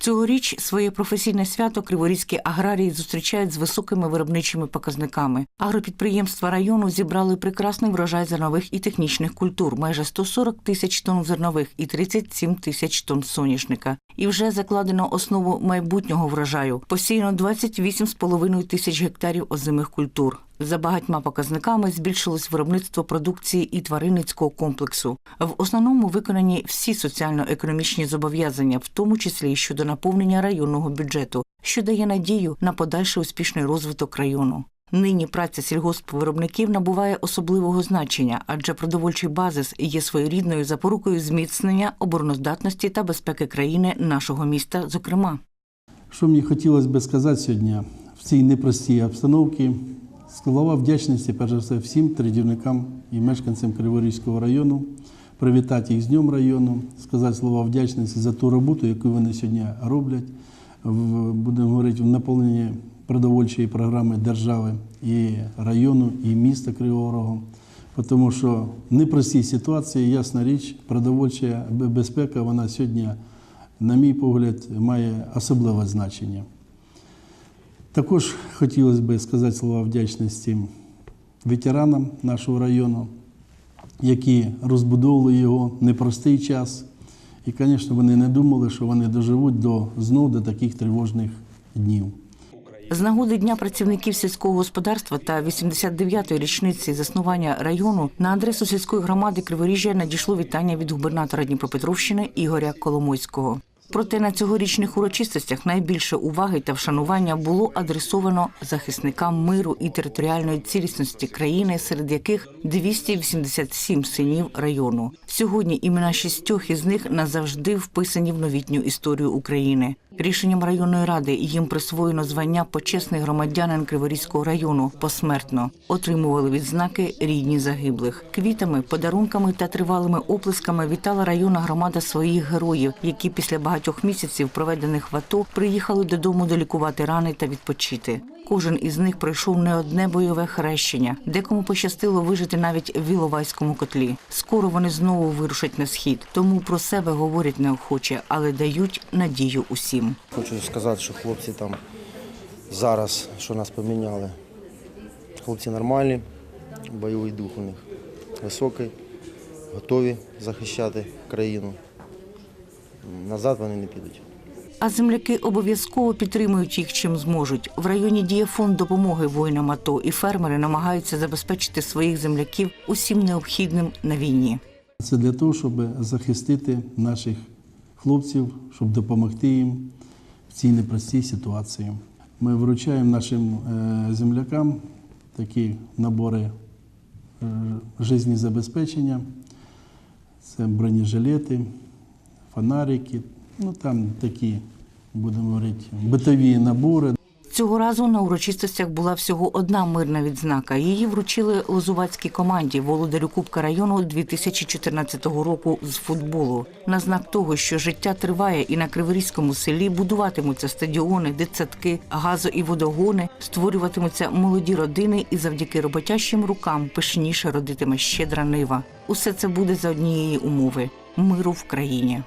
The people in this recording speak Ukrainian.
Цьогоріч своє професійне свято криворізькі аграрії зустрічають з високими виробничими показниками. Агропідприємства району зібрали прекрасний врожай зернових і технічних культур майже 140 тисяч тонн зернових і 37 тисяч тонн соняшника. І вже закладено основу майбутнього врожаю. Посіяно 28,5 тисяч гектарів озимих культур. За багатьма показниками збільшилось виробництво продукції і тваринницького комплексу. В основному виконані всі соціально-економічні зобов'язання, в тому числі щодо наповнення районного бюджету, що дає надію на подальший успішний розвиток району. Нині праця сільгоспвиробників набуває особливого значення, адже продовольчий базис є своєрідною запорукою зміцнення обороноздатності та безпеки країни нашого міста, зокрема. Що мені хотілося би сказати сьогодні в цій непростій обстановці, слова вдячності, перш за все, всім трудівникам і мешканцям Криворізького району, привітати їх з Днем району, сказати слова вдячності за ту роботу, яку вони сьогодні роблять, в, будемо говорити, в наповненні продовольчої програми держави і району, і міста Кривого Рогу. Тому що в непростій ситуації, ясна річ, продовольча безпека, вона сьогодні, на мій погляд, має особливе значення. Також хотілося б сказати слова вдячності ветеранам нашого району, які розбудовували його непростий час. І, звісно, вони не думали, що вони доживуть до знов до таких тривожних днів. З нагоди Дня працівників сільського господарства та 89-ї річниці заснування району на адресу сільської громади Криворіжжя надійшло вітання від губернатора Дніпропетровщини Ігоря Коломойського. Проте на цьогорічних урочистостях найбільше уваги та вшанування було адресовано захисникам миру і територіальної цілісності країни, серед яких 287 синів району. Сьогодні імена шістьох із них назавжди вписані в новітню історію України. Рішенням районної ради їм присвоєно звання почесний громадянин Криворізького району посмертно. Отримували відзнаки рідні загиблих. Квітами, подарунками та тривалими оплесками вітала районна громада своїх героїв, які після багатьох місяців, проведених в АТО, приїхали додому долікувати рани та відпочити. Кожен із них пройшов не одне бойове хрещення. Декому пощастило вижити навіть в Іловайському котлі. Скоро вони знову вирушать на схід, тому про себе говорять неохоче, але дають надію усім. Хочу сказати, що хлопці там зараз, що нас поміняли, хлопці нормальні, бойовий дух у них високий, готові захищати країну. Назад вони не підуть. А земляки обов'язково підтримують їх чим зможуть. В районі діє фонд допомоги воїнам АТО, і фермери намагаються забезпечити своїх земляків усім необхідним на війні. Це для того, щоб захистити наших хлопців, щоб допомогти їм в цій непростій ситуації. Ми вручаємо нашим е, землякам такі набори е, життєзабезпечення. Це бронежилети, фонарики, ну там такі, будемо говорити, битові набори. Цього разу на урочистостях була всього одна мирна відзнака. Її вручили лозувацькій команді володарю Кубка району 2014 року з футболу. На знак того, що життя триває і на Криворізькому селі будуватимуться стадіони, дитсадки, газо і водогони, створюватимуться молоді родини, і завдяки роботящим рукам пишніше родитиме щедра нива. Усе це буде за однієї умови миру в країні.